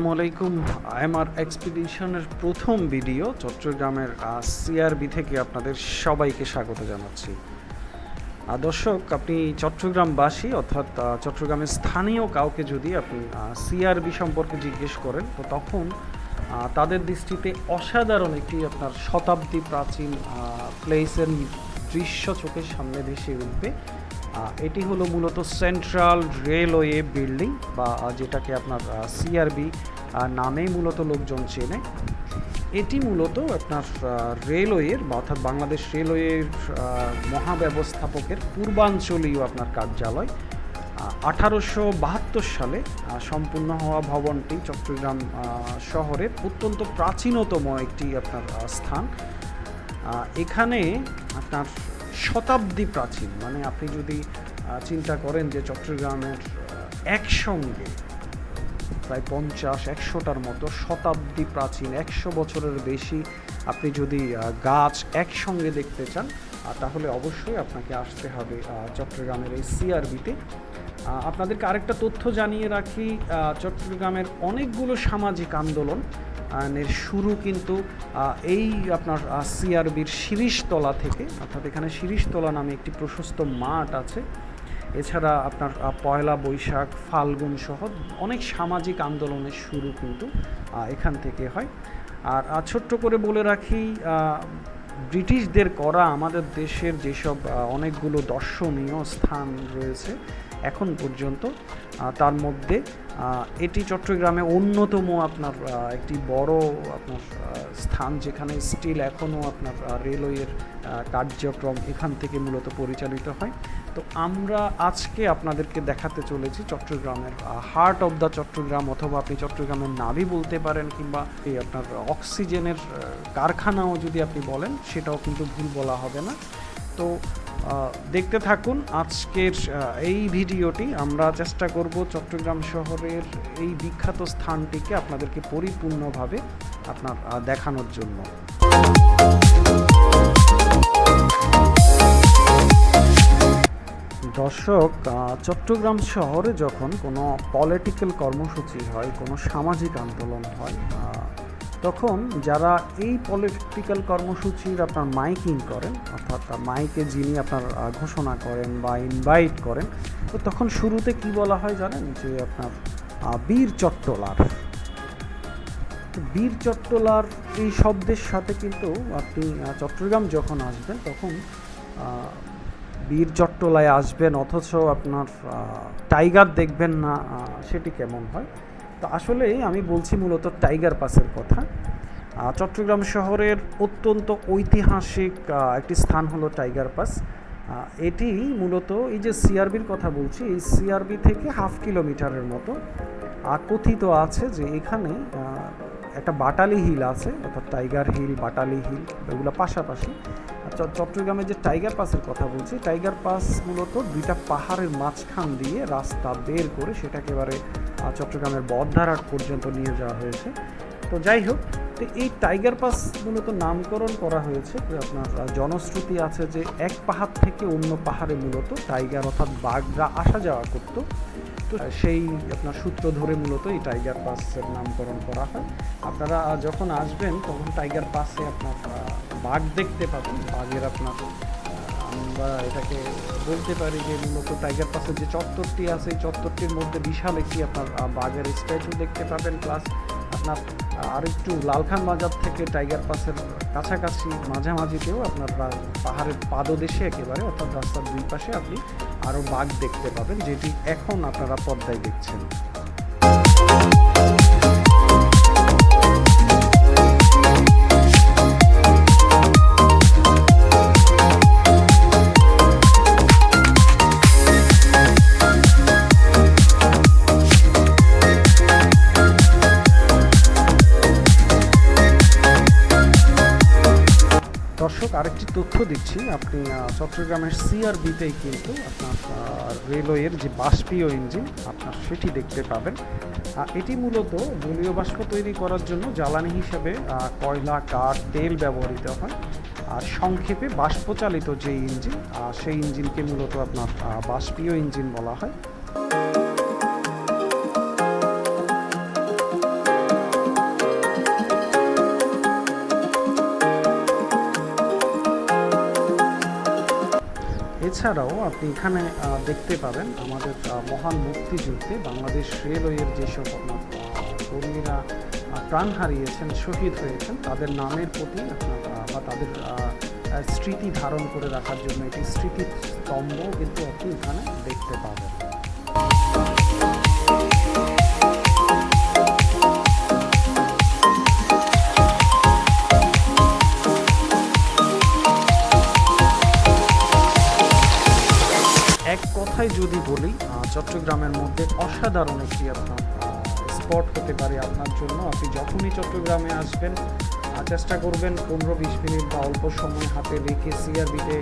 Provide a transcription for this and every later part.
আসসালামু আলাইকুম আমার এক্সপিডিশনের প্রথম ভিডিও চট্টগ্রামের সিআরবি থেকে আপনাদের সবাইকে স্বাগত জানাচ্ছি। দর্শক, আপনি চট্টগ্রামবাসী, অর্থাৎ চট্টগ্রামের স্থানীয় কাউকে যদি আপনি সিআরবি সম্পর্কে জিজ্ঞেস করেন, তো তখন তাদের দৃষ্টিতে অসাধারণ একটি আপনার শতাব্দী প্রাচীন প্লেসের দৃশ্য চোখের সামনে ভেসে উঠবে। এটি হলো মূলত সেন্ট্রাল রেলওয়ে বিল্ডিং বা যেটাকে আপনার সিআরবি নামেই মূলত লোকজন চেনে। এটি মূলত আপনার রেলওয়ের বা, অর্থাৎ বাংলাদেশ রেলওয়ের মহাব্যবস্থাপকের পূর্বাঞ্চলীয় আপনার কার্যালয়। আঠারোশো বাহাত্তর সালে সম্পূর্ণ হওয়া ভবনটি চট্টগ্রাম শহরের অত্যন্ত প্রাচীনতম একটি আপনার স্থান। এখানে আপনার শতাব্দী প্রাচীন মানে আপনি যদি চিন্তা করেন যে চট্টগ্রামের একসঙ্গে প্রায় পঞ্চাশ, একশোটার মতো শতাব্দী প্রাচীন, একশো বছরের বেশি আপনি যদি গাছ একসঙ্গে দেখতে চান তাহলে অবশ্যই আপনাকে আসতে হবে চট্টগ্রামের এই সিআরবিতে। আপনাদেরকে আরেকটা তথ্য জানিয়ে রাখি চট্টগ্রামের অনেকগুলো সামাজিক আন্দোলন এর শুরু কিন্তু এই আপনার সিআরবির শিরিষতলা থেকে, অর্থাৎ এখানে শিরিষতলা নামে একটি প্রশস্ত মাঠ আছে। এছাড়া আপনার পয়লা বৈশাখ, ফাল্গুন সহ অনেক সামাজিক আন্দোলনের শুরু কিন্তু এখান থেকে হয়। আর ছোট্ট করে বলে রাখি ব্রিটিশদের করা আমাদের দেশের যেসব অনেকগুলো দর্শনীয় স্থান রয়েছে এখন পর্যন্ত তার মধ্যে এটি চট্টগ্রামে অন্যতম আপনার একটি বড় আপনার স্থান যেখানে স্টিল এখনও আপনার রেলওয়ের কার্যক্রম এখান থেকে মূলত পরিচালিত হয়। তো আমরা আজকে আপনাদেরকে দেখাতে চলেছি চট্টগ্রামের হার্ট অফ দ্য চট্টগ্রাম অথবা আপনি চট্টগ্রামের নাভি বলতে পারেন কিংবা এই আপনার অক্সিজেনের কারখানাও যদি আপনি বলেন, সেটাও কিন্তু ভুল বলা হবে না। তো দেখতে থাকুন আজকের এই ভিডিওটি। আমরা চেষ্টা করব চট্টগ্রাম শহরের এই বিখ্যাত স্থানটিকে আপনাদেরকে পরিপূর্ণভাবে আপনার দেখানোর জন্য। দর্শক চট্টগ্রাম শহরে যখন কোনো পলিটিক্যাল কর্মসূচি হয়, কোনো সামাজিক আন্দোলন হয় তখন যারা এই পলিটিক্যাল কর্মসূচির আপনার মাইকিং করেন, অর্থাৎ মাইকে যিনি আপনার ঘোষণা করেন বা ইনভাইট করেন, তো তখন শুরুতে কি বলা হয় জানেন? যে আপনার বীর চট্টলার। বীর চট্টলার এই শব্দের সাথে কিন্তু আপনি চট্টগ্রাম যখন আসবেন, তখন বীর চট্টলায় আসবেন, অথচ আপনার টাইগার দেখবেন না সেটি কেমন হয়? তো আসলে আমি বলছি মূলত টাইগার পাসের কথা। চট্টগ্রাম শহরের অত্যন্ত ঐতিহাসিক একটি স্থান হলো টাইগার পাস। এটি মূলত এই যে সিআরবির কথা বলছি, এই সিআরবি থেকে হাফ কিলোমিটারের মতো। কথিত আছে যে এখানে একটা বাটালি হিল আছে, অর্থাৎ টাইগার হিল, বাটালি হিল, এগুলো পাশাপাশি। চট্টগ্রামে যে টাইগার পাসের কথা বলছি, টাইগার পাস মূলত দুইটা পাহাড়ের মাঝখান দিয়ে রাস্তা বের করে সেটা একেবারে চট্টগ্রামের বদ্ধারহাট পর্যন্ত নিয়ে যাওয়া হয়েছে। তো যাই হোক, তো এই টাইগার পাস মূলত নামকরণ করা হয়েছে। আপনার জনশ্রুতি আছে যে এক পাহাড় থেকে অন্য পাহাড়ে মূলত টাইগার অর্থাৎ বাঘরা আসা যাওয়া করতো। তো সেই আপনার সূত্র ধরে মূলত এই টাইগার পাসের নামকরণ করা হয়। আপনারা যখন আসবেন, তখন টাইগার পাসে আপনার বাঘ দেখতে পাবেন। বাঘের আপনার আমরা এটাকে বলতে পারি যে মূলত টাইগার পাসের যে চত্বরটি আছে চত্বরটির মধ্যে বিশাল একটি আপনার বাঘের স্ট্যাচু দেখতে পাবেন। প্লাস আপনার আর একটু লালখান বাজার থেকে টাইগার পাসের কাছাকাছি, মাঝামাঝিতেও আপনার পাহাড়ের পাদদেশে একেবারে, অর্থাৎ রাস্তার দুই পাশে আপনি আরও বাঘ দেখতে পাবেন, যেটি এখন আপনারা পর্দায় দেখছেন। দর্শক, আরেকটি তথ্য দিচ্ছি। আপনি চট্টগ্রামের সিআরবিতেই কিন্তু আপনার রেলওয়ের যে বাষ্পীয় ইঞ্জিন, আপনার সেটি দেখতে পাবেন। এটি মূলত জলীয় বাষ্প তৈরি করার জন্য জ্বালানি হিসেবে কয়লা, কাঠ, তেল ব্যবহৃত হয়। আর সংক্ষেপে বাষ্পচালিত যে ইঞ্জিন সেই ইঞ্জিনকে মূলত আপনার বাষ্পীয় ইঞ্জিন বলা হয়। এছাড়াও আপনি এখানে দেখতে পাবেন আমাদের মহান মুক্তিযুদ্ধে বাংলাদেশ রেলওয়ের যেসব কর্মীরা প্রাণ হারিয়েছেন, শহীদ হয়েছেন, তাদের নামের প্রতি বা তাদের স্মৃতি ধারণ করে রাখার জন্য একটি স্মৃতিস্তম্ভ কিন্তু আপনি এখানে দেখতে পাবেন। কথায় যদি বলি চট্টগ্রামের মধ্যে অসাধারণ একটি আপনার স্পট হতে পারে আপনার জন্য। আপনি যখনই চট্টগ্রামে আসবেন চেষ্টা করবেন পনেরো বিশ মিনিট বা অল্প সময় হাতে রেখে সিআরবিতে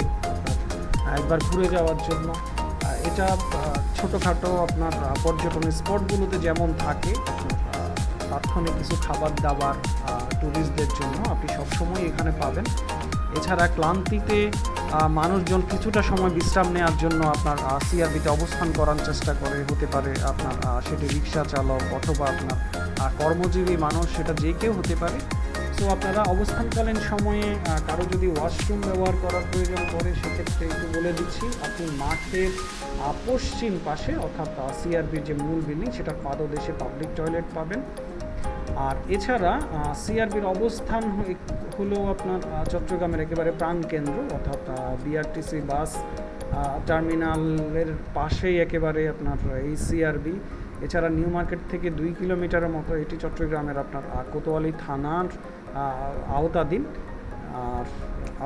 একবার ঘুরে যাওয়ার জন্য। এটা ছোটোখাটো আপনার পর্যটন স্পটগুলোতে যেমন থাকে তাৎক্ষণিক কিছু খাবার দাবার ট্যুরিস্টদের জন্য আপনি সবসময় এখানে পাবেন। এছাড়া ক্লান্তিতে মানুষজন কিছুটা সময় বিশ্রাম নেওয়ার জন্য আপনার সিআরবিতে অবস্থান করার চেষ্টা করে, হতে পারে আপনার সেটি রিক্সা চালক অথবা আপনার কর্মজীবী মানুষ, সেটা যে কেউ হতে পারে। সো আপনারা অবস্থানকালীন সময়ে কারও যদি ওয়াশরুম ব্যবহার করার প্রয়োজন পড়ে, সেক্ষেত্রে একটু বলে দিচ্ছি, আপনি মাঠের পশ্চিম পাশে, অর্থাৎ সিআরবির যে মূল বিল্ডিং সেটার পাদদেশে পাবলিক টয়লেট পাবেন। আর এছাড়া সিআরবির অবস্থান হলো আপনার চট্টগ্রামের একেবারে প্রাণকেন্দ্র, অর্থাৎ বিআরটিসি বাস টার্মিনালের পাশেই একেবারে আপনার এই সিআরবি এছাড়া নিউ মার্কেট থেকে দুই কিলোমিটারের মতো এটি চট্টগ্রামের আপনার কোতোয়ালি থানার আওতাধীন। আর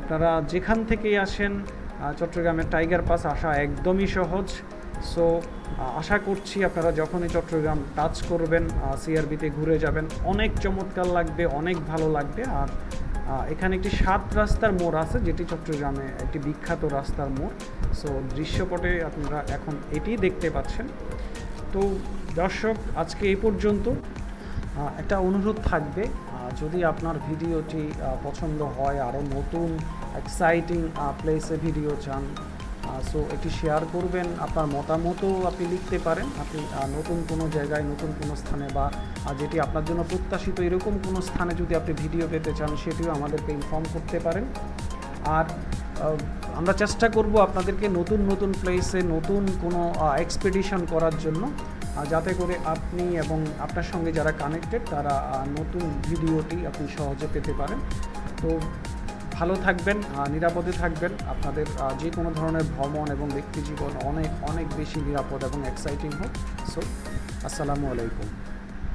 আপনারা যেখান থেকেই আসেন চট্টগ্রামের টাইগার পাস আসা একদমই সহজ। সো আশা করছি আপনারা যখনই চট্টগ্রাম টাচ করবেন সিআরবিতে ঘুরে যাবেন, অনেক চমৎকার লাগবে, অনেক ভালো লাগবে। আর এখানে একটি সাত রাস্তার মোড় আছে, যেটি চট্টগ্রামে একটি বিখ্যাত রাস্তার মোড়। সো দৃশ্যপটে আপনারা এখন এটি দেখতে পাচ্ছেন। তো, দর্শক, আজকে এই পর্যন্ত। একটা অনুরোধ থাকবে যদি আপনার ভিডিওটি পছন্দ হয়, আরও নতুন এক্সাইটিং প্লেসে ভিডিও চান সো এটি শেয়ার করবেন, আপনার মতামতও আপনি লিখতে পারেন। আপনি নতুন কোনো জায়গায়, নতুন কোনো স্থানে বা যেটি আপনার জন্য প্রত্যাশিত এরকম কোনো স্থানে যদি আপনি ভিডিও পেতে চান, সেটিও আমাদেরকে ইনফর্ম করতে পারেন। আর আমরা চেষ্টা করব আপনাদেরকে নতুন নতুন প্লেসে নতুন কোনো এক্সপেডিশন করার জন্য। যাতে করে আপনি এবং আপনার সঙ্গে যারা কানেক্টেড তারা নতুন ভিডিওটি আপনি সহজে পেতে পারেন। তো ভালো থাকবেন নিরাপদে থাকবেন। আপনাদের যে কোনো ধরনের ভ্রমণ এবং ব্যক্তি জীবন অনেক অনেক বেশি নিরাপদ এবং এক্সাইটিং হোক। সো আসসালামু আলাইকুম।